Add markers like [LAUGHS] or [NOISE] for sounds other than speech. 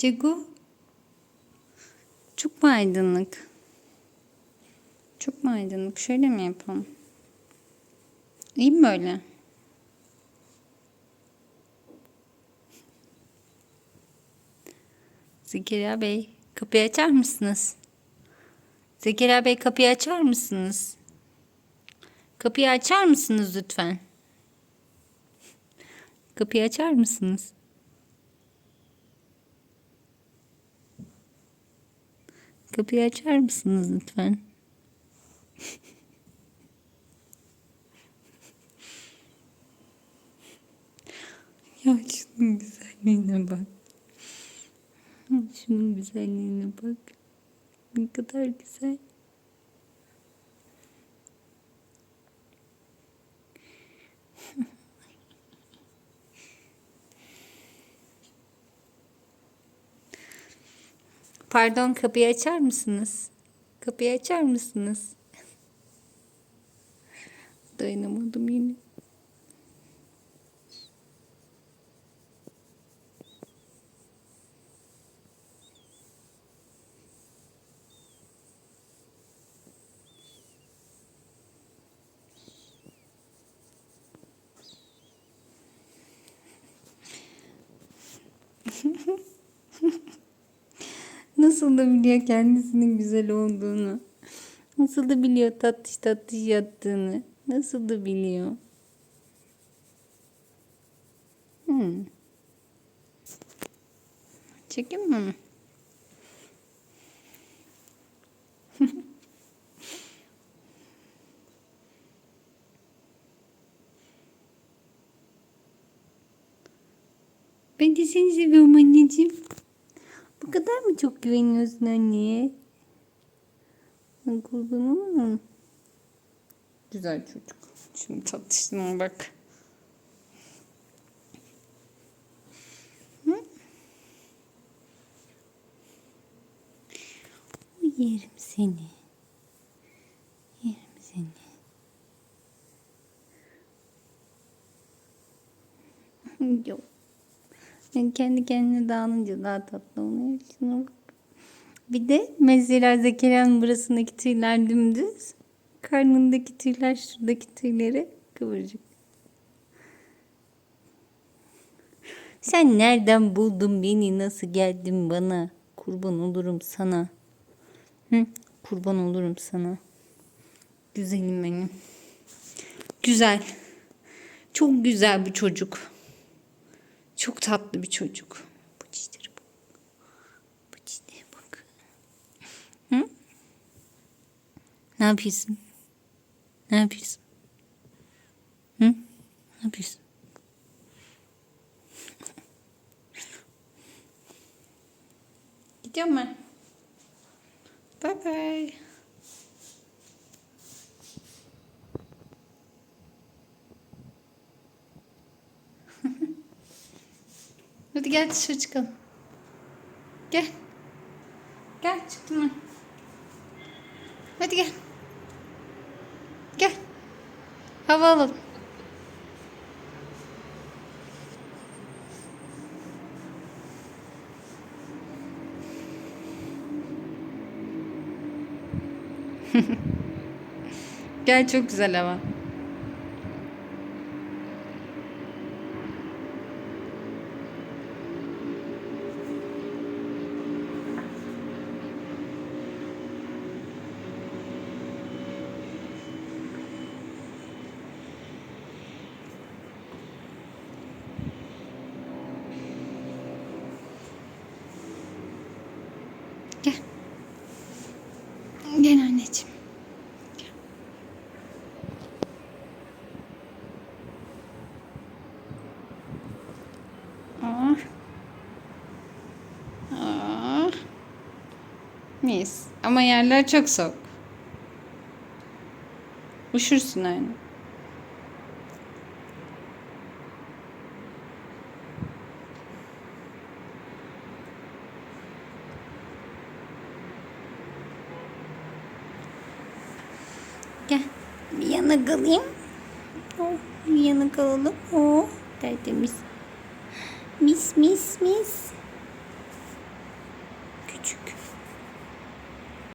Cegu. Çok mu aydınlık? Çok mu aydınlık? Şöyle mi yapalım? İyi mi böyle? Zekeriya Bey, kapıyı açar mısınız? Zekeriya Bey, kapıyı açar mısınız? Kapıyı açar mısınız lütfen? Kapıyı açar mısınız? Kapıyı açar mısınız lütfen? [LAUGHS] ya şunun güzelliğine bak. Şunun güzelliğine bak. Ne kadar güzel. Pardon kapıyı açar mısınız? Kapıyı açar mısınız? [LAUGHS] Dayanamadım yine. Nasıl da biliyor kendisinin güzel olduğunu. Nasıl da biliyor tatlış tatlış yattığını. Nasıl da biliyor. Hmm. Çekeyim mi? [LAUGHS] Ben de seni seviyorum anneciğim. Bu kadar mı çok güveniyorsun anneye? Kurban olurum. Güzel çocuk. Şimdi tatlıştığıma bak. Hı? Yerim seni. Yerim seni. [LAUGHS] Yok. Yani kendi kendine dağılınca daha tatlı oluyor. Şuna bak. Bir de mesela Zekeriya'nın burasındaki tüyler dümdüz. Karnındaki tüyler şuradaki tüyleri kıvırcık. Sen nereden buldun beni? Nasıl geldin bana? Kurban olurum sana. Hı? Kurban olurum sana. Güzelim benim. Güzel. Çok güzel bir çocuk. Çok tatlı bir çocuk. Bu çişlere bak. Bu çişlere bak. Hı? Ne yapıyorsun? Ne yapıyorsun? Hı? Ne yapıyorsun? Gidiyorum ben. Bye bye. Hadi gel dışarı çıkalım. Gel. Gel çıktım ben. Hadi gel. Gel. Hava alalım. [LAUGHS] gel çok güzel hava. Gel. Gel anneciğim. Gel. Aa. Aa. Mis. Ama yerler çok soğuk. Üşürsün aynı. Gel. Bir yana kalayım. Oh, bir yana kalalım. Oh, tertemiz. Mis mis mis.